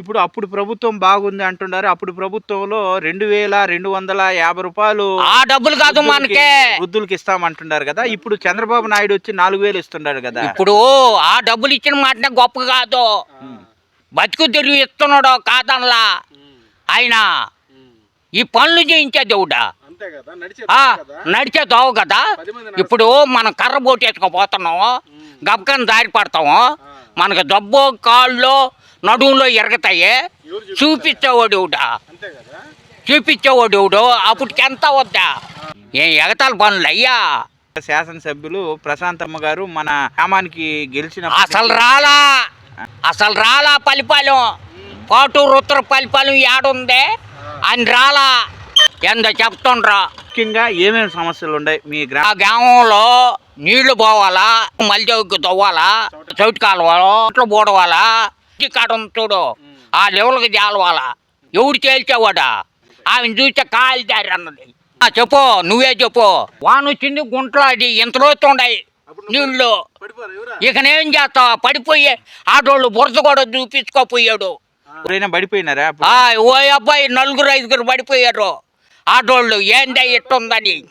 ఇప్పుడు అప్పుడు ప్రభుత్వం బాగుంది అంటున్నారు. అప్పుడు ప్రభుత్వంలో రెండు వేల రెండు వందల యాభై రూపాయలు ఆ డబ్బులు కాదు మనకే. వృద్ధులకి ఇస్తామంటున్నారు కదా. ఇప్పుడు చంద్రబాబు నాయుడు వచ్చి నాలుగు వేలు ఇస్తున్నాడు కదా. ఇప్పుడు ఆ డబ్బులు ఇచ్చిన మాటనే గొప్ప కాదు. బతుకు తిరిగి ఇస్తున్నాడు కాదనలా. ఆయన ఈ పనులు చేయించే దేవుడా. నడిచే దోవ కదా. ఇప్పుడు మనం కర్ర పోటేసుకుపోతున్నాము గబకని దారి పడతాము మనకు దబ్బు కాళ్ళు నడువులో ఎరగతాయి? చూపించేవాడు కదా? చూపించేవాడు ఎవడు? అప్పటికి ఎంత వద్దా ఏం ఎగతాల పనులు అయ్యా? శాసనసభ్యులు ప్రశాంతమ్మ గారు మన గ్రామానికి గెలిచిన అసలు రాలా? అసలు రాలా పలిపాలెం పాటూరు ఉత్తర పలిపాలెం ఏడుంది? అని రాలా? ఎంత చెప్తుండ్రా? ముఖ్యంగా ఏమేమి సమస్యలు ఉన్నాయి మీ ఆ గ్రామ గ్రామంలో నీళ్ళు పోవాలా? మల్లికి తవ్వాలా? చౌటి కాలువాలో? ఇట్లు పోడవాలా? కాడ ఉంది చూడు. ఆ లెవెల్కి తేలవాలా? ఎవడు తేల్చేవాడా? ఆమెను చూస్తే కాలు దారి అన్నది. ఆ, చెప్పు నువ్వే చెప్పు. వాన వచ్చింది గుంటలో అది ఇంత లోతుండాయి నీళ్ళు. ఇకనేం చేస్తావు? పడిపోయి ఆటోళ్ళు బురద కూడా చూపించుకోపోయాడు. పడిపోయినారా ఓ అబ్బాయి నలుగురు ఐదుగురు పడిపోయారు. ఆటోళ్ళు ఏందా ఇట్టుందని?